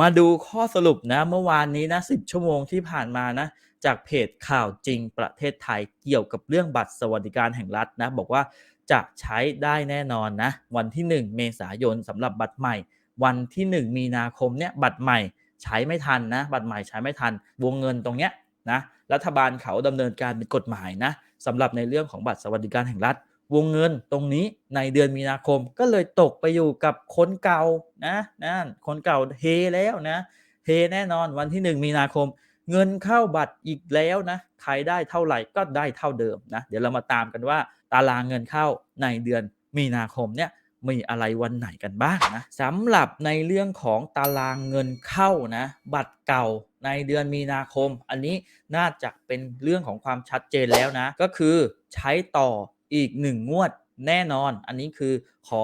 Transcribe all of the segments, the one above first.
มาดูข้อสรุปนะเมื่อวานนี้นะ10 ชั่วโมงที่ผ่านมานะจากเพจข่าวจริงประเทศไทยเกี่ยวกับเรื่องบัตรสวัสดิการแห่งรัฐนะบอกว่าจะใช้ได้แน่นอนนะวันที่ 1 เมษายนสำหรับบัตรใหม่ วันที่ 1 มีนาคมเนี่ยบัตรใหม่ใช้ไม่ทันนะบัตรใหม่ใช้ไม่ทัน วงเงินตรงเนี้ยนะรัฐบาลเขาดำเนินการเป็นกฎหมายนะสำหรับในเรื่องของบัตรสวัสดิการแห่งรัฐ วงเงินตรงนี้ในเดือนมีนาคมก็เลยตกไปอยู่กับคนเก่านะนั่นคนเก่าเฮแล้วนะเฮแน่นอนวันที่ 1 มีนาคม เงินเข้าบัตรอีกแล้วนะใครได้เท่าไหร่ก็ได้เท่าเดิมนะเดี๋ยวเรามาตามกันว่าตารางเงินเข้าในเดือนมีนาคมเนี่ยมีอะไรวันไหนกันบ้างนะสำหรับในเรื่องของตารางเงินเข้านะบัตรเก่าในเดือนมีนาคม อันนี้น่าจะเป็นเรื่องของความชัดเจนแล้วนะ ก็คือใช้ต่อ อีก1งวดแน่นอน อันนี้คือขอ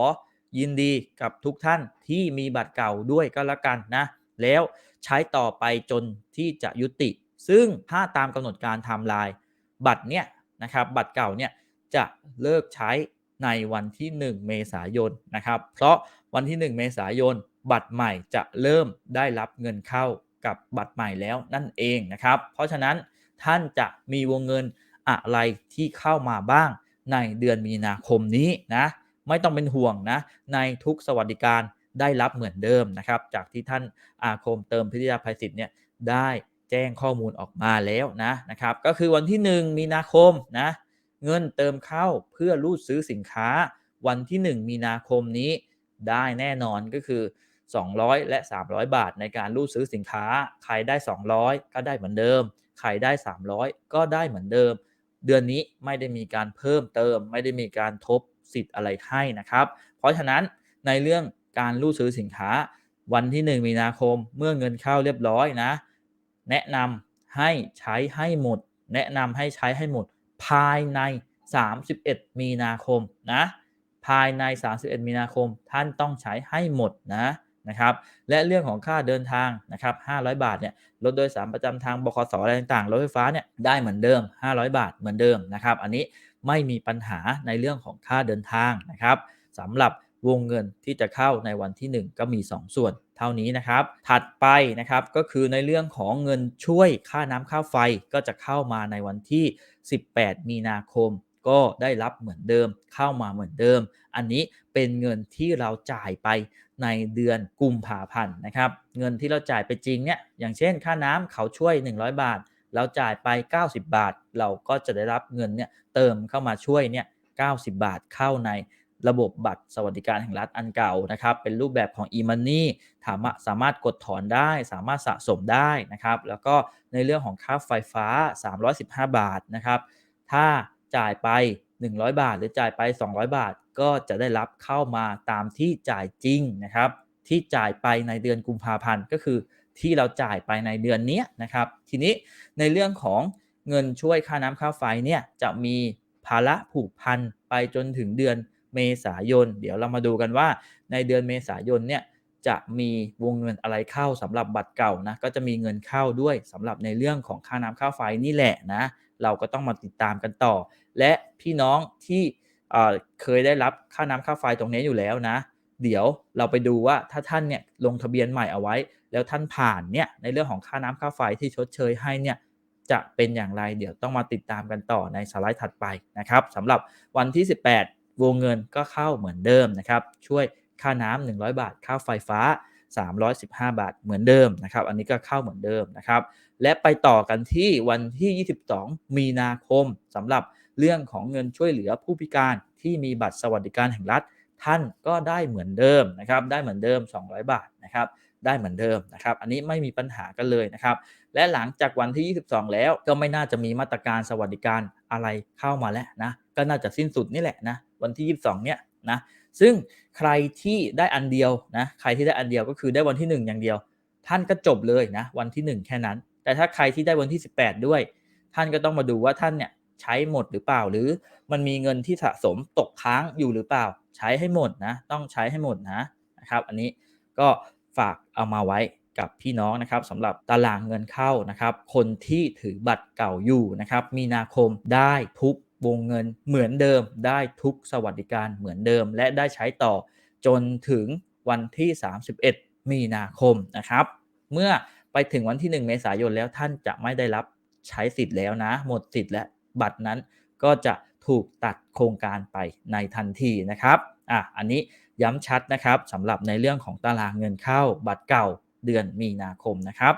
ยินดีกับทุกท่านที่มีบัตรเก่าด้วยก็แล้วกันนะ แล้วใช้ต่อไปจนที่จะยุติ ซึ่งถ้าตามกำหนดการไทม์ไลน์บัตรเนี่ยนะครับบัตรเก่าเนี่ยจะเลิกใช้ในวันที่ 1 เมษายนนะครับ เพราะวันที่ 1 เมษายน บัตรใหม่จะเริ่มได้รับเงินเข้ากับบัตรใหม่แล้วนั่นเองนะครับ เพราะฉะนั้นท่านจะมีวงเงินอะไรที่เข้ามาบ้าง ในเดือนมีนาคมนี้นะไม่ต้องเป็นห่วงนะในทุกสวัสดิการได้รับเหมือนเดิมนะครับจากที่ท่านอาคมเติมพิทยาภัยศิษย์เนี่ยได้แจ้งข้อมูลออกมาแล้วนะนะครับก็คือวันที่ 1 มีนาคมนะเงินเติมเข้าเพื่อรูดซื้อสินค้าวันที่ 1 มีนาคมนี้ได้แน่นอนก็คือ 200 และ 300 บาทในการรูดซื้อสินค้า ใครได้ 200 ก็ได้เหมือนเดิม ใครได้ 300 ก็ได้เหมือนเดิม เดือนนี้ไม่ได้มีการเพิ่มเติม ไม่ได้มีการทบสิทธิ์อะไรให้นะครับ เพราะฉะนั้นในเรื่องการรูดซื้อสินค้าวันที่ 1 มีนาคมเมื่อเงินเข้าเรียบร้อยนะ แนะนำให้ใช้ให้หมด แนะนำให้ใช้ให้หมด ภายใน 31 มีนาคมนะภายใน 31 มีนาคมท่านต้องใช้ให้หมดนะ นะครับ และเรื่องของค่าเดินทางนะครับ 500 บาทเนี่ย รถโดยสารประจำทางบขสอะไรต่างๆ รถไฟฟ้าเนี่ยได้เหมือนเดิม 500 บาทเหมือนเดิมนะครับ อันนี้ไม่มีปัญหาในเรื่องของค่าเดินทางนะครับสำหรับวงเงินที่จะเข้าในวันที่ 1 ก็มี 2 ส่วนเท่านี้นะครับ ถัดไปนะครับก็คือในเรื่องของเงินช่วยค่าน้ำค่าไฟก็จะเข้ามาในวันที่ 18 มีนาคม ก็ได้รับเหมือนเดิมเข้ามาเหมือนเดิม อันนี้เป็นเงินที่เราจ่ายไปในเดือนกุมภาพันธ์นะครับ เงินที่เราจ่ายไปจริงเนี่ยอย่างเช่น ค่าน้ำเขาช่วย 100 บาท เราจ่ายไป 90 บาท เราก็จะได้รับเงินเนี่ยเติมเข้ามาช่วยเนี่ย90 บาทเข้าในระบบบัตรสวัสดิการแห่งรัฐอันเก่านะครับ เป็นรูปแบบของ e-money ถามสามารถกดถอนได้ สามารถสะสมได้นะครับ แล้วก็ในเรื่องของค่าไฟฟ้า 315 บาทนะครับ ถ้า จ่ายไป 100 บาท หรือจ่ายไป 200 บาท ก็จะได้รับเข้ามาตามที่จ่ายจริงนะครับ ที่จ่ายไปในเดือนกุมภาพันธ์ก็คือที่เราจ่ายไปในเดือนนี้นะครับ ทีนี้ในเรื่องของเงินช่วยค่าน้ำค่าไฟเนี่ยจะมีภาระผูกพันไปจนถึงเดือนเมษายน เดี๋ยวเรามาดูกันว่าในเดือนเมษายนเนี่ยจะมีวงเงินอะไรเข้าสำหรับบัตรเก่านะก็จะมีเงินเข้าด้วยสำหรับในเรื่องของค่าน้ำค่าไฟนี่แหละนะ เราก็ต้องมาติดตามกันต่อ และพี่น้องที่เคยได้รับค่าน้ำค่าไฟตรงนี้อยู่แล้วนะ เดี๋ยวเราไปดูว่าถ้าท่านเนี่ยลงทะเบียนใหม่เอาไว้ แล้วท่านผ่านเนี่ยในเรื่องของค่าน้ำค่าไฟที่ชดเชยให้เนี่ยจะเป็นอย่างไรเดี๋ยวต้องมาติดตามกันต่อในสไลด์ถัดไปนะครับสำหรับวันที่ 18 วงเงินก็เข้าเหมือนเดิมนะครับ ช่วยค่าน้ำ100 บาท ค่าไฟฟ้า 315 บาทเหมือนเดิมนะครับ อันนี้ก็เข้าเหมือนเดิมนะครับ และไปต่อกันที่วันที่ 22 มีนาคมสำหรับเรื่องของเงินช่วยเหลือผู้พิการที่มีบัตรสวัสดิการแห่งรัฐ ท่านก็ได้เหมือนเดิมนะครับ ได้เหมือนเดิม 200 บาทนะครับได้เหมือนเดิมนะครับ อันนี้ไม่มีปัญหากันเลยนะครับ และหลังจากวันที่ 22 แล้วก็ไม่น่าจะมีมาตรการสวัสดิการอะไรเข้ามาแล้วนะ ก็น่าจะสิ้นสุดนี่แหละนะ วันที่ 22 เนี่ยนะ ซึ่งใครที่ได้อันเดียวนะใครที่ได้อันเดียวก็คือได้วันที่ 1 อย่างเดียว ท่านก็จบเลยนะวันที่ 1 แค่นั้น แต่ถ้าใครที่ได้วันที่ 18 ด้วย ท่านก็ต้องมาดูว่าท่านเนี่ยใช้หมดหรือเปล่า หรือมันมีเงินที่สะสมตกค้างอยู่หรือเปล่า ใช้ให้หมดนะต้องใช้ให้หมดนะนะครับ อันนี้ก็ฝากเอามาไว้กับพี่น้องนะครับสำหรับตารางเงินเข้านะครับ คนที่ถือบัตรเก่าอยู่นะครับ มีนาคมได้ทุก วงเงินเหมือนเดิมได้ทุกสวัสดิการเหมือนเดิม และได้ใช้ต่อจนถึงวันที่ 31 มีนาคมนะครับ เมื่อไปถึงวันที่ 1 เมษายนแล้วท่านจะไม่ได้รับใช้สิทธิ์แล้วนะ หมดสิทธิ์และบัตรนั้นก็จะถูกตัดโครงการไปในทันทีนะครับอะอันนี้ย้ำชัดนะครับสำหรับในเรื่องของตารางเงินเข้าบัตรเก่าเดือนมีนาคมนะครับ